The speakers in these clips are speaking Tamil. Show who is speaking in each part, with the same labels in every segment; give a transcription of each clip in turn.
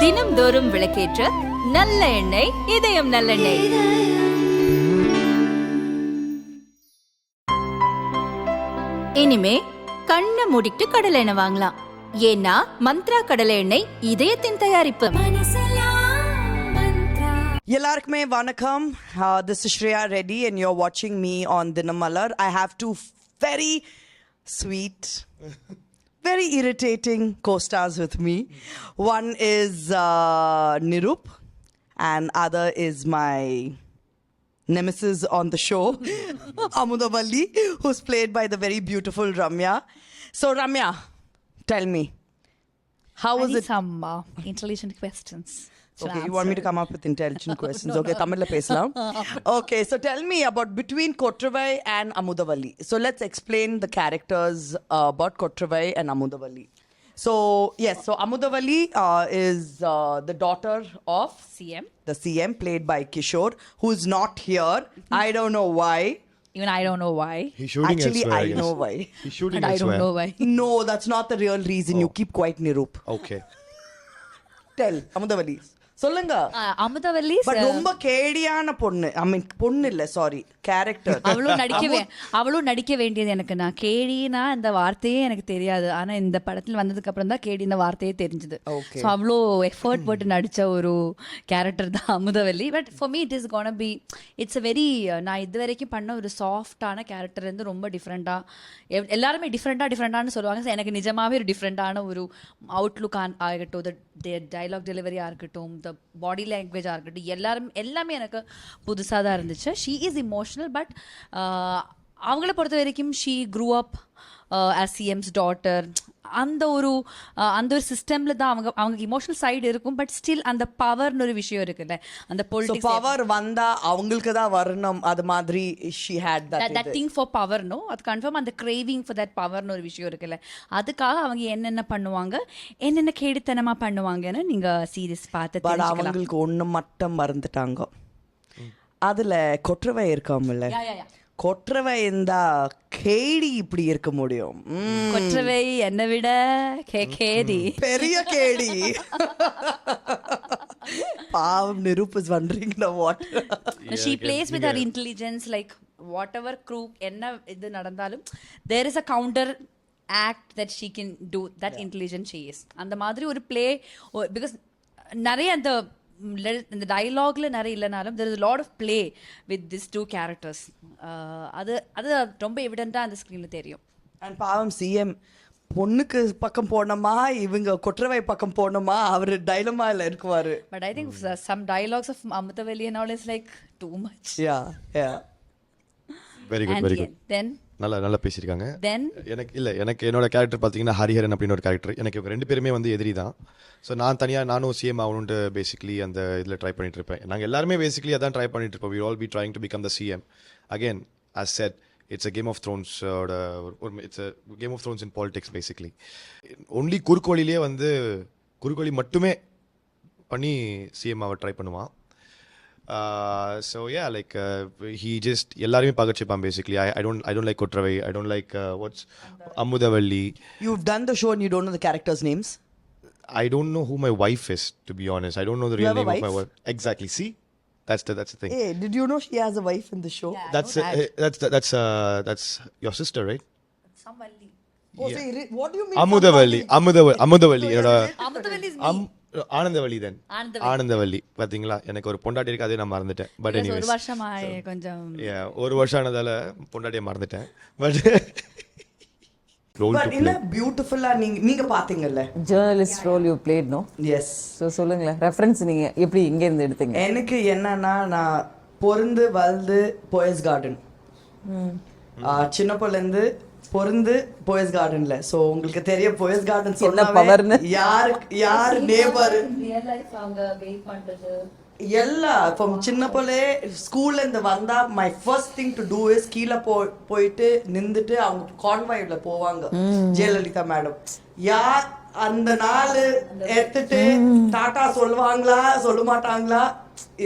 Speaker 1: தினம்தோறும் விளக்கேற்ற நல்ல எண்ணெய் இதயம் நல்லெண்ணெய். இனிமே கண்ணை மூடிட்டு கடலை எண்ணெய் வாங்கலாம். ஏன்னா மந்த்ரா கடலை எண்ணெய் இதயத்தின் தயாரிப்பு.
Speaker 2: எல்லாருக்குமே வணக்கம். This Shreya Reddy and you're வாட்சிங் me on Dinamalar I have to very sweet very irritating co-stars with me. One is uh, nirup and other is my nemesis on the show amudavalli who's played by the very beautiful ramya. So ramya tell me how was it?
Speaker 3: some uh, intelligent questions. To
Speaker 2: Okay, you want me to
Speaker 3: answer.
Speaker 2: come up with intelligent questions? Okay, Tamil pesalam. Okay, so tell me about between Kotravai and Amudavalli. So let's explain the characters uh, about Kotravai and Amudavalli. So yes, so Amudavalli uh, is uh, the daughter of
Speaker 3: CM.
Speaker 2: the CM, played by Kishore, who is not here. I don't know why.
Speaker 3: Even I don't know why.
Speaker 4: He's shooting
Speaker 2: Actually,
Speaker 4: elsewhere,
Speaker 2: I
Speaker 4: guess.
Speaker 2: know why.
Speaker 4: He's shooting
Speaker 3: And I don't know why.
Speaker 2: No, that's not the real reason. You keep quiet, Nirup.
Speaker 4: Okay.
Speaker 2: Tell Amudavalli. சொல்லுங்க. பட் ரொம்ப கேடியான பொண்ணு. ஐ மீன் பொண்ணு இல்ல சாரி கேரக்டர்
Speaker 3: அவளும் நடிக்க வே- அவளும் நடிக்க வேண்டியது எனக்கு. நான் கேடினா இந்த வார்த்தையே எனக்கு தெரியாது. ஆனா இந்த படத்துல வந்ததுக்கு அப்புறம் தான் கேடி இந்த வார்த்தையே தெரிஞ்சது. ஸோ அவ்வளோ எஃபர்ட் போட்டு நடிச்ச ஒரு கேரக்டர் தான் Amudhavalli. But for me it is gonna be it's a very நான் இது வரைக்கும் பண்ண ஒரு சாஃப்டான கேரக்டர் வந்து ரொம்ப டிஃப்ரெண்ட்டாக எல்லாருமே டிஃப்ரெண்ட்டாக டிஃப்ரெண்டானு சொல்லுவாங்க. எனக்கு நிஜமாவே ஒரு டிஃப்ரெண்ட்டான ஒரு அவுட்லுக் ஆகட்டும். டைலாக் டெலிவரியாக இருக்கட்டும். த பாடி லாங்குவேஜாக இருக்கட்டும் எல்லாரும் எல்லாமே எனக்கு புதுசாக தான் இருந்துச்சு. ஷீ இஸ் இமோஷனல் பட் அவங்கள பொறுத்த வரைக்கும் she grew up as CM's daughter அந்த ஒரு uh, அந்த ஒரு சிஸ்டமில் தான் அவங்க அவங்க இமோஷனல் சைடு இருக்கும் பட் ஸ்டில் அந்த பவர்னு ஒரு விஷயம் இருக்குல்ல. அந்த பொலிட்டிக்ஸ்
Speaker 2: பவர் வந்தா அவங்களுக்கு தான் வரணும் அது மாதிரி she had that
Speaker 3: that thing for power no அது கன்ஃபார்ம் அந்த கிரேவிங் ஃபார் தட் பவர்னு ஒரு விஷயம் இருக்குல்ல. அதுக்காக அவங்க என்னென்ன பண்ணுவாங்க என்னென்ன கேடுத்தனமா பண்ணுவாங்கன்னு நீங்க சீரியஸ் பார்த்து
Speaker 2: பட் அவங்களுக்கு ஒண்ணு மட்டும் மறந்துட்டாங்க. அதுல கொற்றவை இருக்காமல்ல. கொற்றவை இருந்தா கேடி இப்படி இருக்க முடியும்.
Speaker 3: கொற்றவை என்னை விட கே கேடி.
Speaker 2: பெரிய கேடி. பாவம் Niroop is wondering
Speaker 3: what she plays with her intelligence like whatever grew என்ன இது நடந்தாலும் there is a counter act that she can do that intelligent she is அந்த மாதிரி ஒரு பிளே பிகாஸ் நிறைய அந்த இந்த டயலாக்ல நிறைய இல்லைனாலும் there is lot of play with this two characters அது அது ரொம்ப எவிடெண்ட்டாக அந்த ஸ்க்ரீனில் தெரியும்.
Speaker 2: அண்ட் பாவம் சிஎம் பொண்ணுக்கு பக்கம் போனோமா இவங்க கொற்றவை பக்கம் போனோமா அவர் டைலமால இருக்குவாரு.
Speaker 3: But I think some dialogues of Amirthavalli and all is like too much
Speaker 2: yeah yeah
Speaker 4: very good very good
Speaker 3: then
Speaker 4: நல்லா நல்லா பேசியிருக்காங்க.
Speaker 3: தென்
Speaker 4: எனக்கு இல்லை எனக்கு என்னோட கேரக்டர் பார்த்தீங்கன்னா ஹரிஹரன் அப்படின்னு ஒரு கேரக்டர் எனக்கு இவங்க ரெண்டு பேருமே வந்து எதிரி தான். ஸோ நான் தனியாக நானும் சிஎம் ஆகணுன்ட்டு பேசிக்கலி அந்த இதில் ட்ரை பண்ணிட்டு இருப்பேன். நாங்கள் எல்லாருமே பேசிக்கலி அதான் ட்ரை பண்ணிட்டு இருப்போம். We all be trying to become the CM again as said it's a game of த்ரோன்ஸோட ஒரு it's a game of thrones in politics basically only குறுக்கோழிலே வந்து குறுக்கோழி மட்டுமே பண்ணி சிஎம் ஆக ட்ரை பண்ணுவான். So yeah like he just எல்லாருமே பகச்சிப்பான் basically I I don't I don't like Kotravai I don't like what's Amudhavalli
Speaker 2: You've done the show and you don't know the characters' names?
Speaker 4: I don't know who my wife is, to be honest. I don't know the real
Speaker 2: have a
Speaker 4: name of my
Speaker 2: wife?
Speaker 4: wife. Exactly. See, that's the that's the thing.
Speaker 2: Hey, did you know she has a wife in the show?
Speaker 4: that's uh, that's that's uh, that's your sister, right?
Speaker 2: Oh, so you re- what do you mean?
Speaker 4: Amudhavalli அமுதவ Amudhavalli என்னோட
Speaker 3: Amirthavalli is
Speaker 4: am Anandavalli
Speaker 3: then.
Speaker 4: Anandavalli. பாத்தீங்களா? எனக்கு ஒரு பொண்டாட்டி இருக்கு அதே நான் மறந்துட்டேன். பட்
Speaker 3: ஒரு வருஷமா கொஞ்சம்
Speaker 4: ஒரு வருஷம் ஆனதால பொண்டாட்டியை மறந்துட்டேன். பட்
Speaker 2: என்ன பியூட்டிஃபுல்லா நீங்க நீங்க பாத்தீங்கல்ல?
Speaker 5: Journalist role you played
Speaker 2: no
Speaker 5: yes சொல்லுங்களேன். ரெஃபரன்ஸ் நீங்க எப்படி இங்க இருந்து எடுத்தீங்க?
Speaker 2: எனக்கு என்னன்னா நான் பொருந்து வளர்ந்து போயஸ் கார்டன் சின்ன பிள்ளைந்து பொருந்து போயஸ் கார்டன்ல சோ உங்களுக்கு தெரிய போயஸ் கார்டன்
Speaker 5: என்ன powerன்னு?
Speaker 2: யாரு யாரு நேபர்
Speaker 3: ரியல் லைஃப் அவங்க வெயிட் பண்றது.
Speaker 2: எல்லா இப்போ சின்ன பிள்ளை ஸ்கூல்ல இருந்து வந்தா my first thing to do is கீழே போ போயிட்டு நின்றுட்டு அவங்க கான்வாய்ல போவாங்க. ஜெயலலிதா மேடம் யார் அந்த நாள் எடுத்துட்டு டாடா சொல்லுவாங்களா சொல்ல மாட்டாங்களா?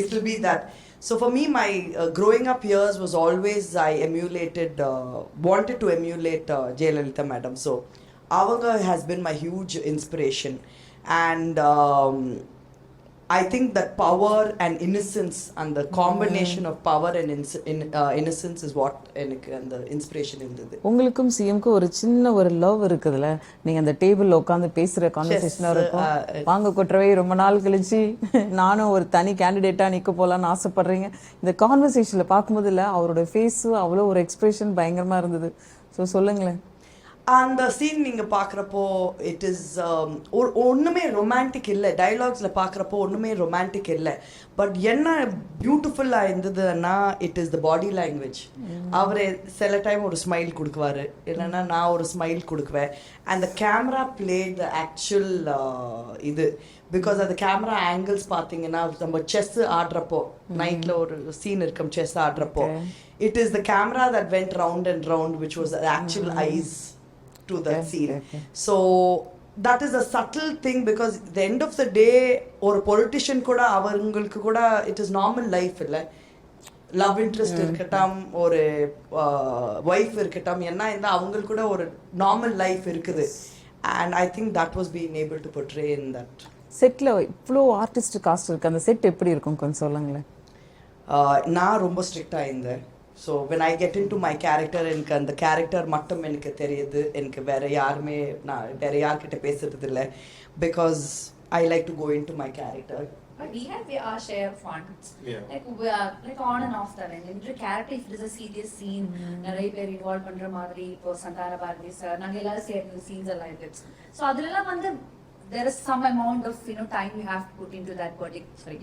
Speaker 2: It be that So for me, my uh, growing up years was always I emulated, uh, wanted to emulate uh, Jayalalitha madam. So Avanga has been my huge inspiration. And um, I think that power and innocence and the combination of power and ins- in, uh, innocence is what எனக்கு அந்த இன்ஸ்பிரேஷன் இருந்தது.
Speaker 5: உங்களுக்கும் சிஎம்க்கும் ஒரு சின்ன ஒரு லவ் இருக்குதுல்ல நீங்க அந்த டேபிள்ல உட்காந்து பேசுற கான்வர்சேஷனா இருக்கும். வாங்க கொற்றவை ரொம்ப நாள் கழிச்சு நானும் ஒரு தனி கேண்டிடேட்டா நிக்க போலான்னு ஆசைப்படுறீங்க. இந்த கான்வர்சேஷன்ல பார்க்கும்போது இல்ல அவரோட ஃபேஸும் அவ்வளோ ஒரு எக்ஸ்பிரஷன் பயங்கரமா இருந்தது. ஸோ சொல்லுங்களேன்.
Speaker 2: அந்த சீன் நீங்க பார்க்குறப்போ இட் இஸ் ஒன்றுமே ரொமான்டிக் இல்லை. டைலாக்ஸில் பார்க்குறப்போ ஒன்றுமே ரொமான்டிக் இல்லை. பட் என்ன பியூட்டிஃபுல்லாக இருந்ததுன்னா it is the body language அவர் சில டைம் ஒரு ஸ்மைல் கொடுக்குவாரு. இல்லைன்னா நான் ஒரு ஸ்மைல் கொடுக்குவேன். அந்த கேமரா பிளே த ஆக்சுவல் இது. பிகாஸ் அந்த கேமரா ஆங்கிள்ஸ் பார்த்தீங்கன்னா நம்ம செஸ் ஆடுறப்போ நைட்டில் ஒரு சீன் இருக்கும் chess ஆடுறப்போ. It is the camera that went round and round which was actual eyes to that scene. So that is a subtle thing because the end of the day ஒரு பொலிட்டிஷியன் கூட அவங்களுக்கு கூட இட் இஸ் நார்மல் லைஃப் இல்லை லவ் இன்ட்ரெஸ்ட் இருக்கட்டும் ஒரு ஒய்ஃப் இருக்கட்டும் என்ன இருந்தால் அவங்களுக்கு கூட ஒரு நார்மல் லைஃப் இருக்குது and I think that was being able to portray in that.
Speaker 5: செட்ல இவ்வளோ ஆர்டிஸ்ட் காஸ்ட் இருக்கு அந்த செட் எப்படி இருக்கும்? கொஞ்சம் சொல்லுங்களேன்.
Speaker 2: Uh, நான் ரொம்ப ஸ்ட்ரிக்டாக இருந்தேன். So when I get into my character எனக்கு அந்த கேரக்டர் மட்டும் எனக்கு தெரியுது எனக்கு வேற யாருமே நான் வேற யார்கிட்ட பேசுறது இல்லை because I like to go into my character
Speaker 3: But we have our share of fun.
Speaker 4: Yeah.
Speaker 3: Like, we are, like on and off that. And இந்த character, if it is a serious scene, நிறைய பேர் இன்வால்வ் பண்ற மாதிரி இப்போ சந்தான பாரதி சார் நாங்க எல்லாரும் சேர்ந்து சீன்ஸ் எல்லாம் இருக்கு ஸோ அதுலலாம் வந்து there is some amount of you know time you have to put into that particular sorry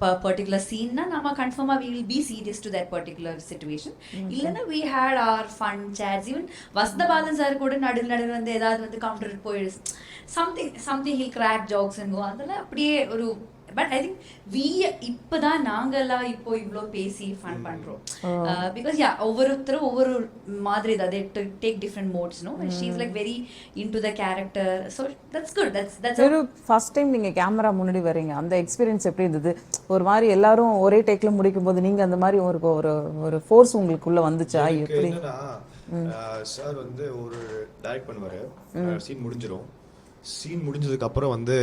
Speaker 3: per particular scene na nama confirm we will be serious to that particular situation இல்லனா we had our fun chats even Vasantha Balan sir கூட நடுவில் நடுவில் வந்து ஏதாவது வந்து கவுண்டர் போயிடு something something hill crack jokes அதெல்லாம் அப்படியே ஒரு பட் ஐ திங்க் வி இப்பதான் நாங்கெல்லாம் இப்போ இவ்ளோ பேசி ஃபன் பண்றோம். பிகாஸ் யா ஒவ்வொருத்தரும் ஒவ்வொரு மாதிரி அதை take different modes no she is like very into the character so that's good that's that's
Speaker 5: வெறும் ஃபர்ஸ்ட் டைம் நீங்க கேமரா முன்னாடி வரீங்க அந்த எக்ஸ்பீரியன்ஸ் எப்படி இருந்தது? ஒரு மாதிரி எல்லாரும் ஒரே டேக்ல முடிக்கும் போது நீங்க அந்த மாதிரி ஒரு ஒரு ஒரு ஃபோர்ஸ் உங்களுக்குள்ள வந்துச்சா? எப்படி?
Speaker 4: சார் வந்து ஒரு டைரக்ட் பண்ணுவாரு. சீன் முடிஞ்சிரும். சீன் முடிஞ்சதுக்கு அப்புறம் வந்து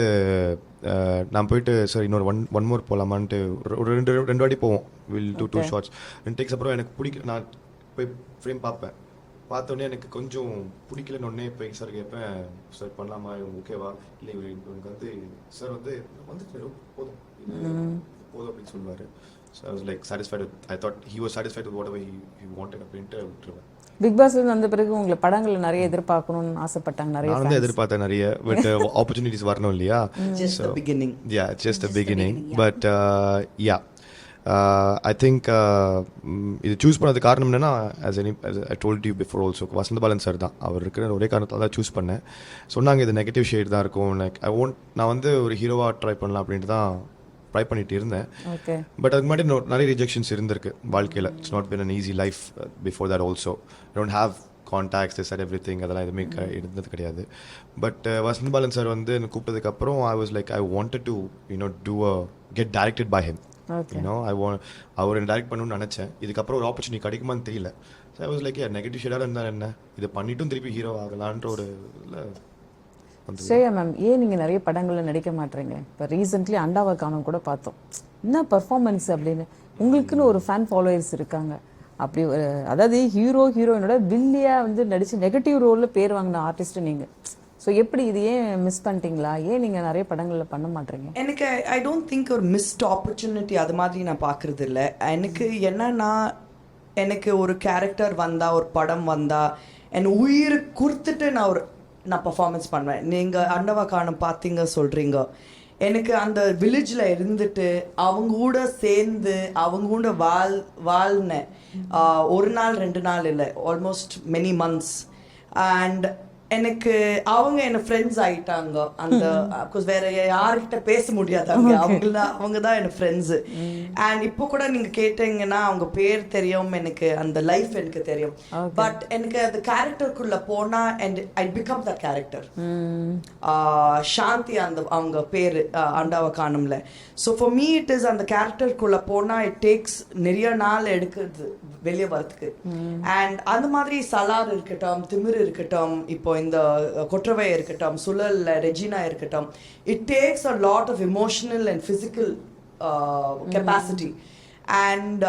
Speaker 4: நான் போயிட்டு சார் இன்னொரு ஒன் ஒன் மோர் போகலாமான்ட்டு ஒரு ரெண்டு ரெண்டு வாட்டி போவோம். வில் டூ டூ ஷார்ட்ஸ் ரெண்டு டேக்ஸ் அப்புறம் எனக்கு பிடிக்க நான் போய் ஃப்ரேம் பார்ப்பேன். பார்த்தோன்னே எனக்கு கொஞ்சம் பிடிக்கலன்னு உடனே போய் சார் கேட்பேன் சார் பண்ணலாமா? ஓகேவா இல்லை இவர் இவனுக்கு வந்து சார் வந்து வந்துட்டு போதும். போதும் அப்படின்னு சொல்லுவார். So like satisfied I thought he was satisfied whatever he wanted அப்படின்ட்டு விட்டுருவேன்.
Speaker 5: பிக் பாஸ்ல வந்த பிறகு உங்களை படங்கள்ல நிறைய எதிர்பார்க்கணும்னு ஆசைப்பட்டாங்க நிறைய
Speaker 4: நான் வந்து. எதிர்பார்த்தேன் நிறைய பட் ஆப்பர்ச்சுனிட்டிஸ் வரணும் இல்லையா?
Speaker 2: The beginning.
Speaker 4: Yeah just beginning but yeah I think இது சூஸ் பண்ணது காரணம் என்னன்னா as any I told you before also Vasantha Balan sir தான். அவர் இருக்கிற ஒரே காரணத்தால் தான் சூஸ் பண்ணேன். சொன்னாங்க இது நெகட்டிவ் ஷேட் தான் இருக்கும். லைக் ஐ ஒன்ட் நான் வந்து ஒரு ஹீரோவாக ட்ரை பண்ணலாம் அப்படின்ட்டு தான் ட்ரை பண்ணிட்டு இருந்தேன். பட் அதுக்கு முன்னாடி நிறைய ரிஜெக்ஷன்ஸ் இருந்திருக்கு வாழ்க்கையில். It's not been an easy life before that also don't have contacts this everything அதெல்லாம் எதுவுமே க- இருந்தது கிடையாது. பட் வசந்த் பாலன் சார் வந்து என்னை கூப்பிட்டதுக்கப்புறம் I was like I wanted to you know do uh get directed by
Speaker 5: him.
Speaker 4: You know I want our direct பண்ணணும்னு நினச்சேன். இதுக்கப்புறம் ஒரு ஆப்பர்ச்சுனிட்டி கிடைக்குமான்னு தெரியல. So I was like negative ஷேடாக இருந்தால் என்ன? இதை பண்ணிட்டும் திருப்பி ஹீரோ ஆகலான்ற ஒரு
Speaker 5: ஸ்ரேயா மேம் ஏன் நீங்க நிறைய படங்கள்ல நடிக்க மாட்டீங்க? இப்போ ரீசெண்ட்லி அண்டாவை காணும் கூட பார்த்தோம். என்ன பர்ஃபார்மன்ஸ் அப்படின்னு? உங்களுக்குன்னு ஒரு ஃபேன் ஃபாலோவர்ஸ் இருக்காங்க. அப்படி ஒரு அதாவது ஹீரோ ஹீரோயினோட வில்லியா வந்து நடிச்சு நெகட்டிவ் ரோல்ல பேர் வாங்கின ஆர்டிஸ்ட் நீங்க. ஸோ எப்படி இது ஏன் மிஸ் பண்ணிட்டீங்களா? ஏன் நீங்க நிறைய படங்கள்ல பண்ண மாட்டீங்க?
Speaker 2: எனக்கு ஐ டோன்ட் திங்க் ஒரு மிஸ்ட் ஆப்பர்ச்சுனிட்டி அது மாதிரி நான் பார்க்கறது இல்லை எனக்கு என்னன்னா எனக்கு ஒரு கேரக்டர் வந்தா ஒரு படம் வந்தா என் உயிர் கொடுத்துட்டு நான் ஒரு நான் பர்ஃபார்மன்ஸ் பண்ணுவேன். நீங்கள் அண்டவா காணம் பார்த்தீங்க சொல்கிறீங்க எனக்கு அந்த வில்லேஜில் இருந்துட்டு அவங்க கூட சேர்ந்து அவங்க கூட வாழ் வாழ்னேன் ஒரு நாள் ரெண்டு நாள் இல்லை ஆல்மோஸ்ட் மெனி மந்த்ஸ் அண்ட் எனக்கு அவங்க என்ன ஃப்ரெண்ட்ஸ் ஆயிட்டாங்க. அந்த அப்கோர்ஸ் வேற யார்கிட்ட பேச முடியாது அவங்க அவங்க தான் அவங்க தான் என் ஃப்ரெண்ட்ஸு அண்ட் இப்போ கூட நீங்க கேட்டீங்கன்னா அவங்க பேர் தெரியும் எனக்கு அந்த லைஃப் எனக்கு தெரியும். பட் எனக்கு அந்த கேரக்டருக்குள்ள போனா and I become the character Shanthi அந்த அவங்க பேர் அண்டாவ காணும்ல. So for me it is அந்த கேரக்டருக்குள்ள போனா இட் டேக்ஸ் நிறைய நாள் எடுக்கிறது வெளியே வரதுக்கு அண்ட் அந்த மாதிரி சலார் இருக்கட்டும் திமிர் இருக்கட்டும் இப்போ இந்த கொற்றவை இருக்கட்டும் சுழல் ரெஜினா இருக்கட்டும் it takes a lot of emotional and physical capacity and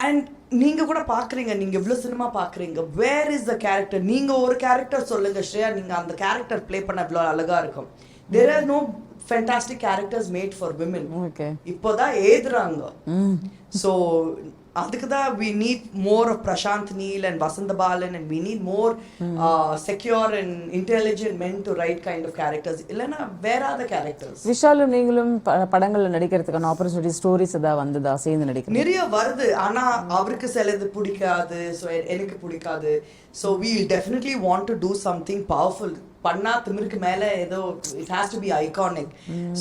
Speaker 2: and நீங்க கூட பாக்குறீங்க நீங்க இவ்வளவு சினிமா பாக்குறீங்க வேர் இஸ் த கேரக்டர் நீங்க ஒரு கேரக்டர் சொல்லுங்க ஸ்ரேயா நீங்க அந்த கேரக்டர் ப்ளே பண்ண இவ்வளவு அழகா இருக்கும். There are no fantastic characters made for women
Speaker 5: okay
Speaker 2: இப்போதான் ஏதுறாங்க. ஸோ அதுக்கு தான் we need more of Prashanth Neel and Vasantha Balan and we need more secure and intelligent men to write kind of characters இல்லைன்னா வேற ஆத கேரக்டர்ஸ்
Speaker 5: விஷாலும் நீங்களும் படங்கள்ல நடிக்கிறதுக்கான ஆப்பர்ச்சுனிட்டி ஸ்டோரிஸ் ஏதாவது வந்ததா சேர்ந்து நடிக்கிறது
Speaker 2: நிறைய வருது. ஆனா அவருக்கு சிலது பிடிக்காது. ஸோ எனக்கு பிடிக்காது. So we definitely want to do something powerful பண்ணா திமிருக்கு மேல ஏதோ it has to be iconic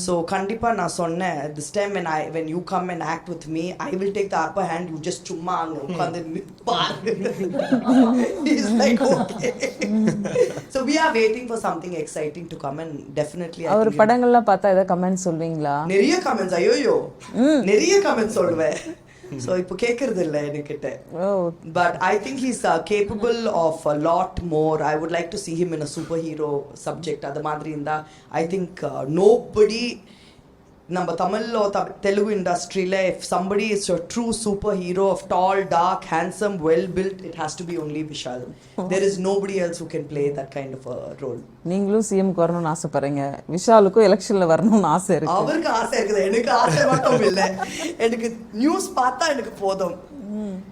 Speaker 2: so கண்டிப்பா நான் சொன்னேன் this time when I when you come and act with me I will take the upper hand you just சும்மா அங்க உட்காந்து பாருங்க is like okay so we are waiting for something exciting to come and definitely
Speaker 5: அவர் படங்கள்லாம் பார்த்தா ஏதாவது கமெண்ட் சொல்வீங்களா?
Speaker 2: நிறைய கமெண்ட்ஸ் ஐயோயோ. நிறைய கமெண்ட்ஸ் சொல்லுவேன். ஸோ இப்போ கேட்கறது இல்லை என்கிட்ட But I think he's uh, capable of a lot more. I would like to see him in a superhero subject. அது மாதிரி இருந்தா I think uh, nobody நம்ம தமிழ்ல த- தெலுங்கு இண்டஸ்ட்ரியில if somebody is a true superhero of tall, dark, handsome, well built, it has to be only Vishal. There is nobody else who can play that kind of a role.
Speaker 5: நீங்களும் சிஎம்க்கு வரணும்னு ஆசைப்படுறீங்க. விஷாலுக்கும் எலெக்ஷன்ல வரணும்னு ஆசை இருக்கு.
Speaker 2: அவருக்கு ஆசை இருக்குது. எனக்கு ஆசை மட்டும் இல்லை. எனக்கு நியூஸ் பார்த்தா எனக்கு போதும்.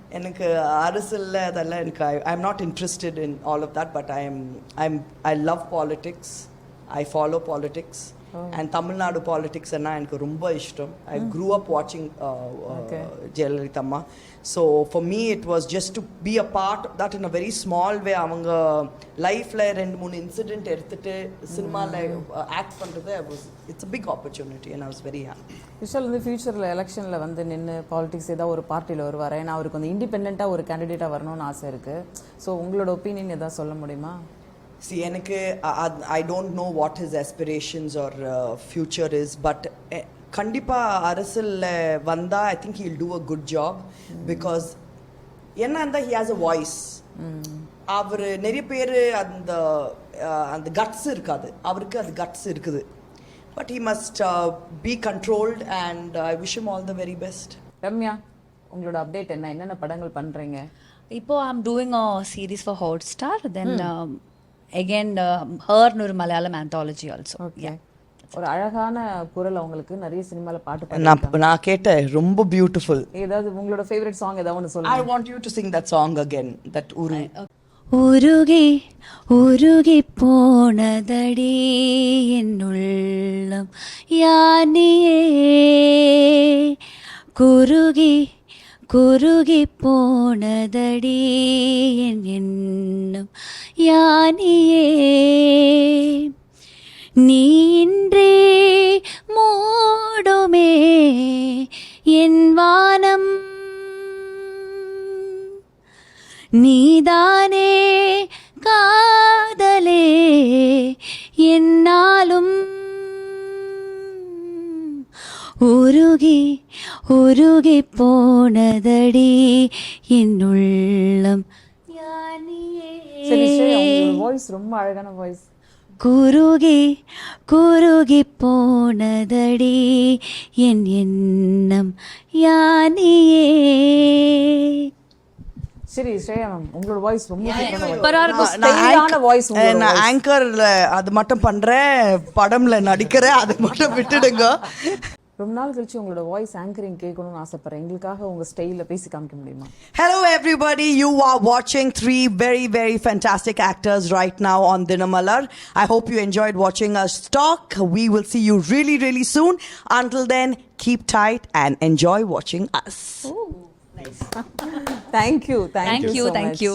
Speaker 2: எனக்கு அரசியல்ல அதெல்லாம் எனக்கு I am not interested in all of that but I am I am I love politics I follow politics and Tamil Nadu politics எனக்கு ரொம்ப இஷ்டம். ஐ க்ரூ அப் வாட்சிங்
Speaker 5: Okay.
Speaker 2: ஜெயலலிதம்மா so for me it was just to be a part that in a very small way அவங்க லைஃப்பில் ரெண்டு மூணு இன்சிடென்ட் எடுத்துட்டு சினிமாவில் ஆக்ட் பண்ணுறது it's a big opportunity and I was very happy
Speaker 5: Vishal வந்து ஃபியூச்சரில் எலெக்ஷனில் வந்து நின்று பாலிடிக்ஸ் ஏதாவது ஒரு பார்ட்டியில் வருவார்? ஏன்னா அவருக்கு வந்து இண்டிபெண்ட்டாக ஒரு கேண்டிடேட்டாக வரணும்னு ஆசை இருக்கு. ஸோ உங்களோட ஒப்பீனியன் ஏதாவது சொல்ல முடியுமா?
Speaker 2: சி எனக்கு I don't know what his aspirations are future is but கண்டிப்பாக அரசியலில் வந்தால் I think he'll do a good job because என்ன இருந்தால் ஹி ஹாஸ் அ வாய்ஸ் அவர் நிறைய பேர் அந்த அந்த கட்ஸ் இருக்காது. அவருக்கு அது கட்ஸ் இருக்குது. But he must be controlled and I wish him all the very best
Speaker 5: Ramya உங்களோட அப்டேட் என்ன? என்னென்ன படங்கள் பண்ணுறீங்க
Speaker 3: இப்போ I'm doing a series for Hotstar then again ஹர்னு ஒரு மலையாளம் ஆந்தாலஜி ஆல்சோ
Speaker 5: ஓகே ஒரு அழகான குரல் அவங்களுக்கு நிறைய சினிமாவில் பாட்டு
Speaker 2: நான் நான் கேட்டேன் ரொம்ப பியூட்டிஃபுல்
Speaker 5: ஏதாவது உங்களோட ஃபேவரட் சாங் ஏதாவது ஒன்று சொல்லுங்க.
Speaker 2: I want you to sing that song again that உரு
Speaker 1: உருகி உருகி போனதடி என்னுள்ளம் யானியே. குருகி குருகி போனதடி என் எண்ணம் யானியே நீன்றே மூடுமே என் வானம். நீதானே காதலே என்னாலும். உருகி உருகி போனதடி என் உள்ளம்
Speaker 5: வாய்ஸ் ரொம்ப அழகான வாய்ஸ்
Speaker 1: குருகி குருகி போனதடி என் எண்ணம் யானியே.
Speaker 5: சரி ஸ்ரேயா மேம் உங்களோட வாய்ஸ் ரொம்ப
Speaker 1: சூப்பரா இருக்கும்.
Speaker 5: வாய்ஸ்
Speaker 2: நான் ஆங்கர்ல அது மட்டும் பண்றேன் படம்ல நடிக்கிறேன் அது மட்டும் விட்டுடுங்க.
Speaker 5: ரொம்ப நாள் கழிச்சு உங்களோட வாய்ஸ் ஆங்கரிங் கேட்கணும்னு ஆசைப்படுறேன் எங்களுக்காக உங்க ஸ்டைல்ல பேசி காமிக்க முடியுமா
Speaker 2: Hello, everybody. You are watching three very, very fantastic actors right now on Dinamalar. I hope you enjoyed watching us talk. We will see you really, really soon. Until then, keep tight and enjoy watching us.
Speaker 3: Thank you thank you thank you thank you